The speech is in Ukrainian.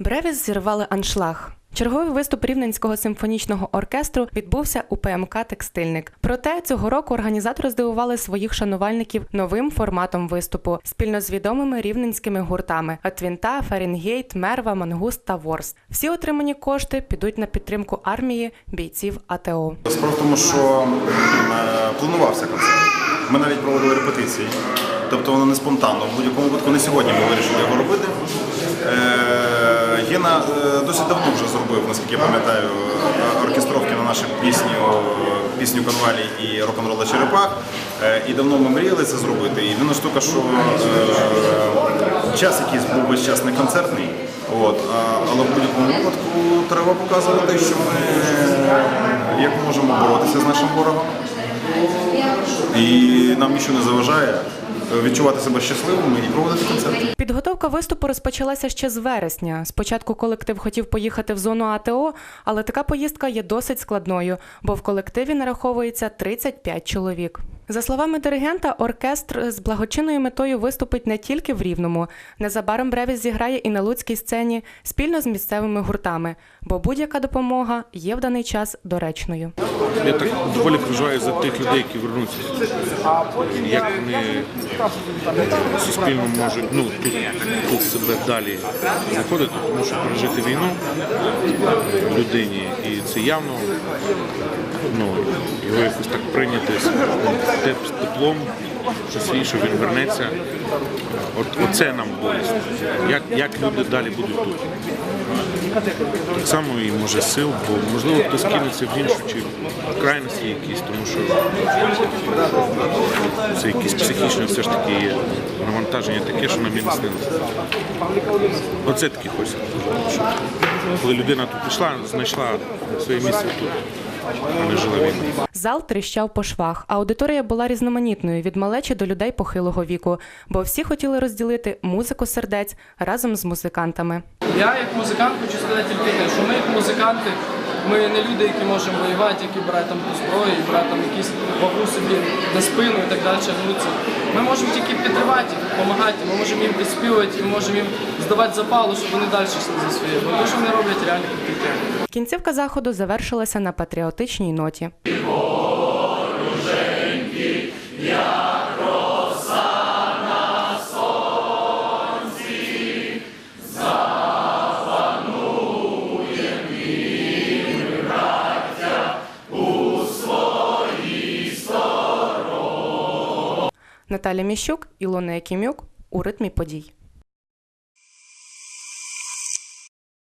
Бревіс зірвали аншлаг. Черговий виступ рівненського симфонічного оркестру відбувся у ПМК Текстильник. Проте цього року організатори здивували своїх шанувальників новим форматом виступу спільно з відомими рівненськими гуртами Атвінта, Фаренгейт, Мерва, Мангуст та Ворс. Всі отримані кошти підуть на підтримку армії бійців АТО. Справа в тому, що е, планувався концерт. Ми навіть проводили репетиції. Тобто воно не спонтанно. В будь-якому випадку не сьогодні ми вирішили його робити. Е, е, досить давно вже зробив, наскільки я пам'ятаю, е, оркестровки на нашу пісню, пісню Конвалі і рок-н-рола Черепах. Е, І давно ми мріяли це зробити. І він штука, що е, час якийсь був весь час не концертний. От, але в будь-якому випадку треба показувати, що ми е, як можемо боротися з нашим ворогом. І нам нічого не заважає е, відчувати себе щасливими і проводити концерти. Підготовка виступу розпочалася ще з вересня. Спочатку колектив хотів поїхати в зону АТО, але така поїздка є досить складною, бо в колективі нараховується 35 чоловік. За словами диригента, оркестр з благочинною метою виступить не тільки в Рівному. Незабаром Бревіс зіграє і на луцькій сцені спільно з місцевими гуртами, бо будь-яка допомога є в даний час доречною. Я так доволі переживаю за тих людей, які вернуться. Як вони суспільно можуть ну, тут, тут себе далі знаходити, тому що пережити війну людині, і це явно ну, його якось так прийняти теп- з теплом, що свій, що він вернеться. От, оце нам болісно. Як, як люди далі будуть тут? Так само і може сил, бо можливо хтось кинеться в іншу чи в крайності якісь, тому що це якесь психічне все ж таки є навантаження таке, що нам і не снилося. Оце таки хочеться. Коли людина тут пішла, знайшла своє місце тут, а не жила. Зал тріщав по швах. Аудиторія була різноманітною від малечі до людей похилого віку, бо всі хотіли розділити музику сердець разом з музикантами. Я як музикант хочу сказати тільки те, що ми як музиканти, ми не люди, які можемо воювати, які брати там зброю, брати там якісь вагу собі на спину і так далі гнуться. Ми можемо тільки підтримати допомагати, ми можемо їм підспівувати, і можемо їм здавати запалу, щоб вони далі йшли за своє. Бо те, що вони роблять, реально круті. Кінцівка заходу завершилася на патріотичній ноті. Наталя Міщук, Ілона Якимюк у ритмі подій.